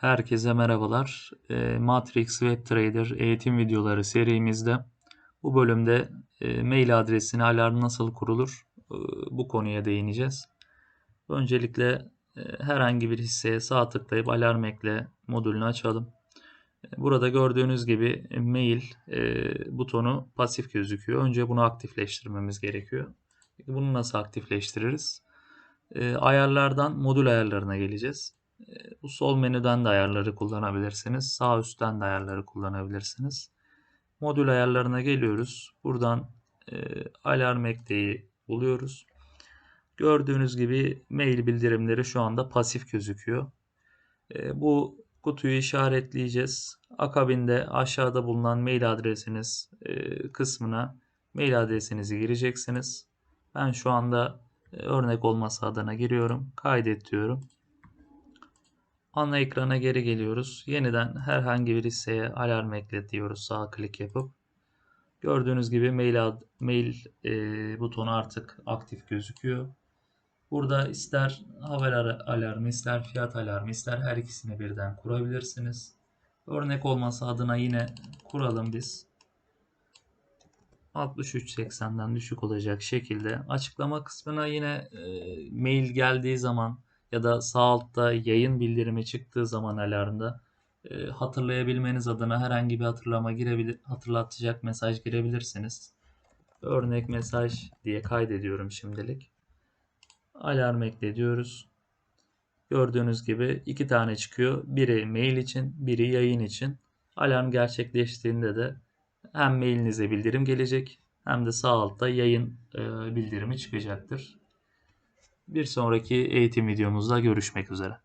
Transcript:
Herkese merhabalar. E, Matrix Web Trader eğitim videoları serimizde bu bölümde e, mail adresine alarm nasıl kurulur e, bu konuya değineceğiz. Öncelikle e, herhangi bir hisseye sağ tıklayıp alarm ekle modülünü açalım. Burada gördüğünüz gibi mail butonu pasif gözüküyor. Önce bunu aktifleştirmemiz gerekiyor. Bunu nasıl aktifleştiririz? Ayarlardan modül ayarlarına geleceğiz. E, bu sol menüden de ayarları kullanabilirsiniz. Sağ üstten de ayarları kullanabilirsiniz. Modül ayarlarına geliyoruz. Buradan e, alarm ekleyi buluyoruz. Gördüğünüz gibi mail bildirimleri şu anda pasif gözüküyor. E, bu kutuyu işaretleyeceğiz. Akabinde aşağıda bulunan mail adresiniz e, kısmına mail adresinizi gireceksiniz. Ben şu anda örnek olması adına giriyorum. Kaydet diyorum. Ana ekrana geri geliyoruz. Yeniden herhangi bir hisseye alarm eklet diyoruz sağ klik yapıp. Gördüğünüz gibi mail ad, mail e, butonu artık aktif gözüküyor. Burada ister haber alarmı, ister fiyat alarmı, ister her ikisini birden kurabilirsiniz. Örnek olması adına yine kuralım biz. 63.80'den düşük olacak şekilde açıklama kısmına yine e, mail geldiği zaman ya da sağ altta yayın bildirimi çıktığı zaman alarmda e, hatırlayabilmeniz adına herhangi bir hatırlama girebilir, hatırlatacak mesaj girebilirsiniz. Örnek mesaj diye kaydediyorum şimdilik. Alarm ekle diyoruz. Gördüğünüz gibi iki tane çıkıyor. Biri mail için, biri yayın için. Alarm gerçekleştiğinde de hem mailinize bildirim gelecek hem de sağ altta yayın e, bildirimi çıkacaktır. Bir sonraki eğitim videomuzda görüşmek üzere.